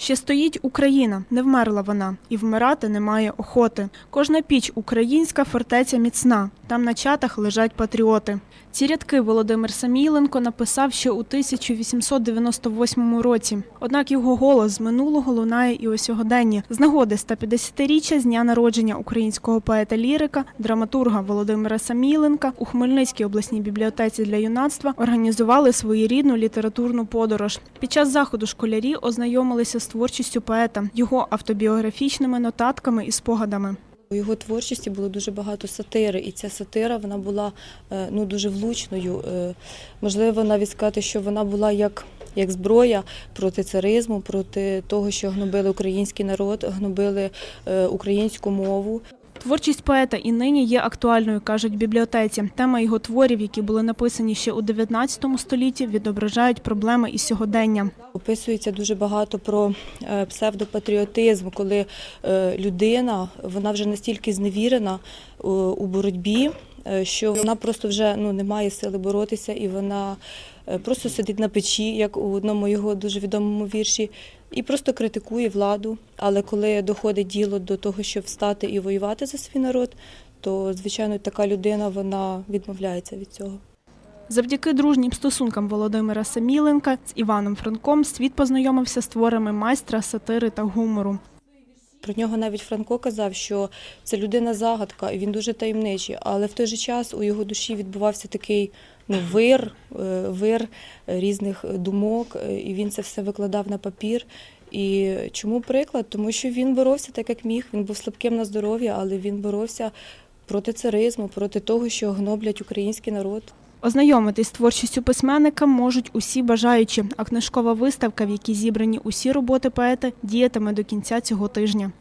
Ще стоїть Україна, не вмерла вона, і вмирати немає охоти. Кожна піч українська фортеця міцна. Там на чатах лежать патріоти. Ці рядки Володимир Самійленко написав ще у 1898 році. Однак його голос з минулого лунає і у сьогоденні. З нагоди 150-річчя з дня народження українського поета-лірика, драматурга Володимира Самійленка у Хмельницькій обласній бібліотеці для юнацтва організували своєрідну літературну подорож. Під час заходу школярі ознайомилися з творчістю поета, його автобіографічними нотатками і спогадами. У його творчості було дуже багато сатири, і ця сатира вона була е, ну дуже влучною. Е, Можливо, навіть сказати, що вона була як, як зброя проти царизму, проти того, що гнобили український народ, гнобили е, українську мову. Творчість поета і нині є актуальною, кажуть бібліотеці. Тема його творів, які були написані ще у 19 столітті, відображають проблеми і сьогодення. Описується дуже багато про е, псевдопатріотизм, коли е, людина вона вже настільки зневірена е, у боротьбі, що вона просто вже ну не має сили боротися, і вона е, просто сидить на печі, як у одному його дуже відомому вірші, і просто критикує владу. Але коли доходить діло до того, щоб встати і воювати за свій народ, то звичайно така людина вона відмовляється від цього. Завдяки дружнім стосункам Володимира Саміленка з Іваном Франком світ познайомився з творами майстра сатири та гумору. Про нього навіть Франко казав, що це людина загадка, і він дуже таємничий. Але в той же час у його душі відбувався такий ну, вир, е, вир різних думок, е, і він це все викладав на папір. І чому приклад? Тому що він боровся так, як міг. Він був слабким на здоров'я, але він боровся проти царизму, проти того, що гноблять український народ. Ознайомитись з творчістю письменника можуть усі бажаючі, а книжкова виставка, в якій зібрані усі роботи поета, діятиме до кінця цього тижня.